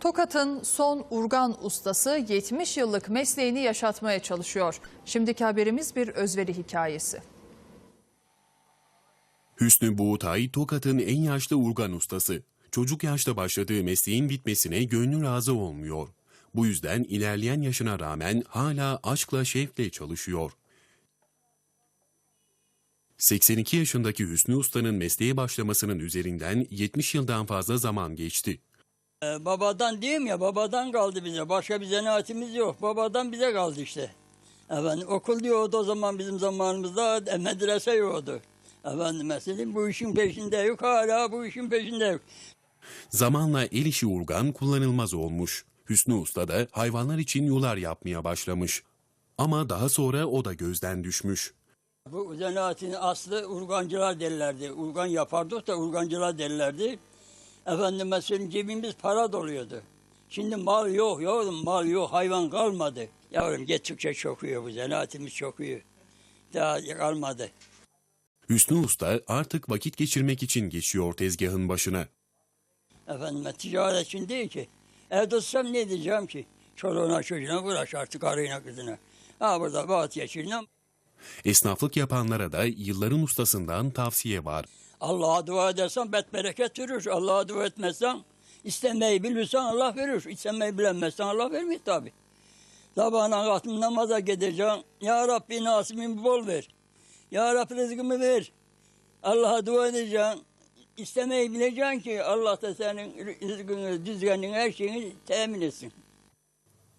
Tokat'ın son urgan ustası 70 yıllık mesleğini yaşatmaya çalışıyor. Şimdiki haberimiz bir özveri hikayesi. Hüsnü Buğutay, Tokat'ın en yaşlı urgan ustası. Çocuk yaşta başladığı mesleğin bitmesine gönlü razı olmuyor. Bu yüzden ilerleyen yaşına rağmen hala aşkla şevkle çalışıyor. 82 yaşındaki Hüsnü Usta'nın mesleğe başlamasının üzerinden 70 yıldan fazla zaman geçti. Ee, babadan diyeyim ya babadan kaldı bize. Başka bir zanaatimiz yok. Babadan bize kaldı işte. Efendim okul diyordu o zaman bizim zamanımızda e, medrese yoktu. Efendim mesela bu işin peşinde yok hala bu işin peşinde yok. Zamanla el işi urgan kullanılmaz olmuş. Hüsnü Usta da hayvanlar için yular yapmaya başlamış. Ama daha sonra o da gözden düşmüş. Bu zanaatin aslı urgancılar derlerdi. Urgan yapardık da urgancılar derlerdi. Efendim mesela cebimiz para doluyordu. Şimdi mal yok yavrum mal yok hayvan kalmadı. Yavrum geçtikçe çokuyor bu zanaatimiz çokuyor. Daha kalmadı. Hüsnü Usta artık vakit geçirmek için geçiyor tezgahın başına. Efendime ticaret için değil ki. Evde tutsam ne diyeceğim ki? Çoluğuna çocuğuna uğraş artık karıyla kızına. Ha burada vaat geçirinem. Esnaflık yapanlara da yılların ustasından tavsiye var. Allah'a dua edersen bet bereket verir. Allah'a dua etmezsen istemeyi bilirsen Allah verir. İstemeyi bilemezsen Allah vermiyor tabi. Sabahına kalktım namaza gideceğim. Ya Rabbi nasibimi bol ver. Ya Rabbi rızkımı ver. Allah'a dua edeceğim. İstemeyi bileceksin ki Allah da senin rızkını, düzgünlüğünü, her şeyini temin etsin.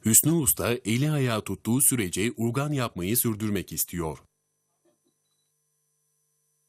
Hüsnü Usta eli ayağı tuttuğu sürece urgan yapmayı sürdürmek istiyor.